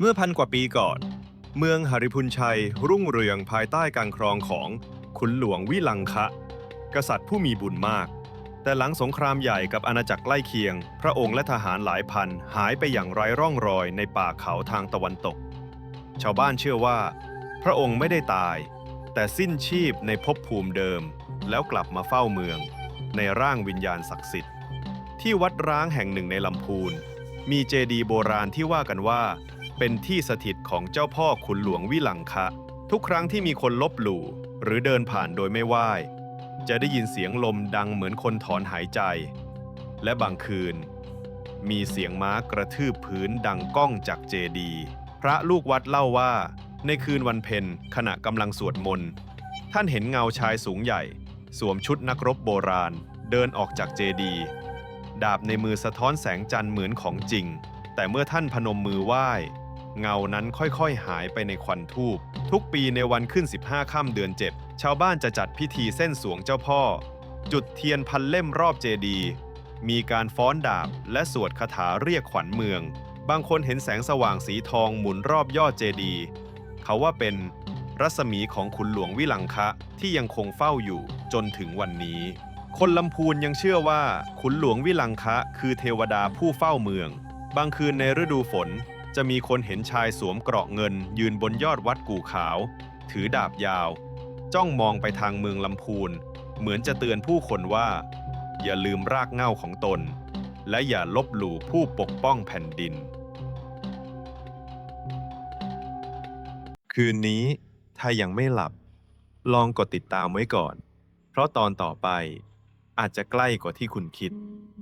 เมื่อพันกว่าปีก่อน เมืองหริพุนชัย รุ่งเรืองภายใต้การครองของขุนหลวงวิลังคะ กษัตริย์ผู้มีบุญมาก แต่หลังสงครามใหญ่กับอาณาจักรใกล้เคียง พระองค์และทหารหลายพันหายไปอย่างไร้ร่องรอยในป่าเขาทางตะวันตก ชาวบ้านเชื่อว่า พระองค์ไม่ได้ตาย แต่สิ้นชีพในภพภูมิเดิม แล้วกลับมาเฝ้าเมือง ในร่างวิญญาณศักดิ์สิทธิ์ ที่วัดร้างแห่งหนึ่งในลำพูนมีเจดีย์โบราณที่ว่ากันว่า เป็นที่สถิตของเจ้าพ่อขุนหลวงวิลังคะ ทุกครั้งที่มีคนลบหลู่หรือเดินผ่านโดยไม่ไหว้จะได้ยินเสียงลมดังเหมือนคนถอนหายใจ และบางคืน มีเสียงม้ากระทืบพื้นดังก้องจากเจดี พระลูกวัดเล่าว่า ในคืนวันเพ็ญขณะกำลังสวดมนต์ท่านเห็นเงาชายสูงใหญ่ สวมชุดนักรบโบราณ เดินออกจากเจดี ดาบในมือสะท้อนแสงจันทร์เหมือนของจริง แต่เมื่อท่านพนมมือไหว้ เงานั้นค่อยๆ หายไปในควันทูบทุกปีในวันขึ้น 15 ค่ำเดือน 7 ชาวบ้านจะจัดพิธีเส้นสวงเจ้าพ่อ จุดเทียนพันเล่มรอบเจดี มีการฟ้อนดาบและสวดคาถาเรียกขวัญเมือง บางคนเห็นแสงสว่างสีทองหมุนรอบยอดเจดี เขาว่าเป็นรัศมีของขุนหลวงวิลังคะที่ยังคงเฝ้าอยู่จนถึงวันนี้ คนลำพูนยังเชื่อว่าขุนหลวงวิลังคะ คือเทวดาผู้เฝ้าเมือง บางคืนในฤดูฝน จะมีคนเห็นชายสวมเกราะเงิน ยืนบนยอดวัดกู่ขาว ถือดาบยาว จ้องมองไปทางเมืองลำพูน เหมือนจะเตือนผู้คนว่า อย่าลืมรากเหง้าของตน และอย่าลบหลู่ผู้ปกป้องแผ่นดิน คืนนี้ถ้ายังไม่หลับ ลองกดติดตามไว้ก่อน เพราะตอนต่อไปอาจจะใกล้กว่าที่คุณคิด